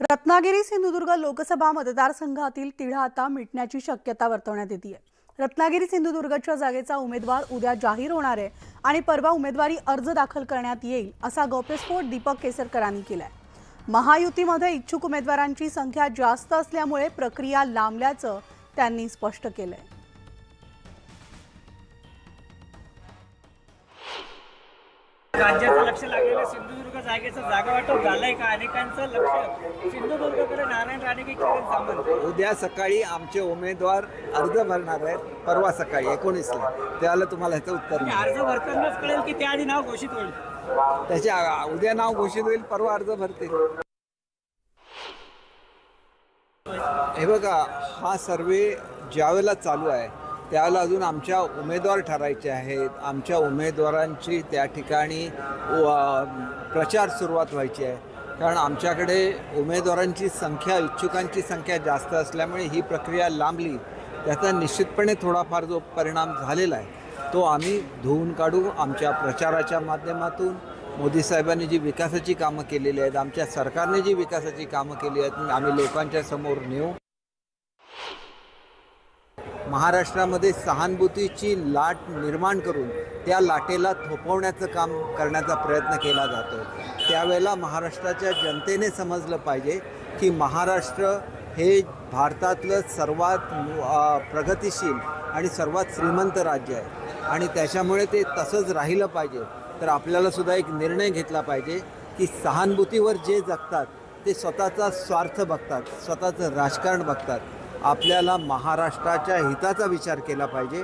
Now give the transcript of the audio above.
रत्नागिरी सिंधुदुर्ग लोकसभा मतदारसंघातील तिढा आता मिटण्याची शक्यता वर्तवण्यात येते रत्नागिरी सिंधुदुर्गच्या जागेचा उमेदवार उद्या जाहीर होणार आहे आणि परवा उमेदवारी अर्ज दाखल करण्यात येईल असा गौप्यस्फोट दीपक केसरकरांनी केलाय. महायुतीमध्ये इच्छुक उमेदवारांची संख्या जास्त असल्यामुळे प्रक्रिया लांबल्याचं त्यांनी स्पष्ट केलंय. राज्याचं लक्ष लागलेलं सिंधुदुर्ग जागेचं जागा वाटप झालंय का? अनेकांचं लक्ष सिंधुदुर्गकडे नारायण राणे की किरण सामंत उद्या सकाळी आमचे उमेदवार अर्ज भरणार आहेत. परवा सकाळी एकोणीसला. त्याला तुम्हाला ह्याचं उत्तर आणि मिळेल. अर्ज भरतानाच कळेल की त्याआधी नाव घोषित होईल. त्याच्या उद्या नाव घोषित होईल परवा अर्ज भरतील. हे बघा हा सर्वे ज्यावेळेला चालू आहे त्याला अजून आमच्या उमेदवार ठरायचे आहेत. आमच्या उमेदवारांची त्या ठिकाणी प्रचार सुरुवात व्हायची आहे. कारण आमच्याकडे उमेदवारांची संख्या इच्छुकांची संख्या जास्त असल्यामुळे ही प्रक्रिया लांबली. त्याचा निश्चितपणे थोडाफार जो परिणाम झालेला आहे तो आम्ही धुवून काढू आमच्या प्रचाराच्या माध्यमातून. मोदी साहेबांनी जी विकासाची कामं केलेली आहेत आमच्या सरकारने जी विकासाची कामं केली आहेत आम्ही लोकांच्या समोर नेऊ. महाराष्ट्रामध्ये सहानुभूतीची लाट निर्माण करून त्या लाटेला थोपवण्याचं काम करण्याचा प्रयत्न केला जातो. त्यावेळेला महाराष्ट्राच्या जनतेने समजलं पाहिजे की महाराष्ट्र हे भारतातलं सर्वात प्रगतिशील आणि सर्वात श्रीमंत राज्य आहे. आणि त्याच्यामुळे ते तसंच राहिलं पाहिजे. तर आपल्याला सुद्धा एक निर्णय घेतला पाहिजे की सहानुभूतीवर जे जगतात ते स्वतःचा स्वार्थ बघतात स्वतःचं राजकारण बघतात. आपल्याला महाराष्ट्राच्या हिताचा विचार केला पाहिजे.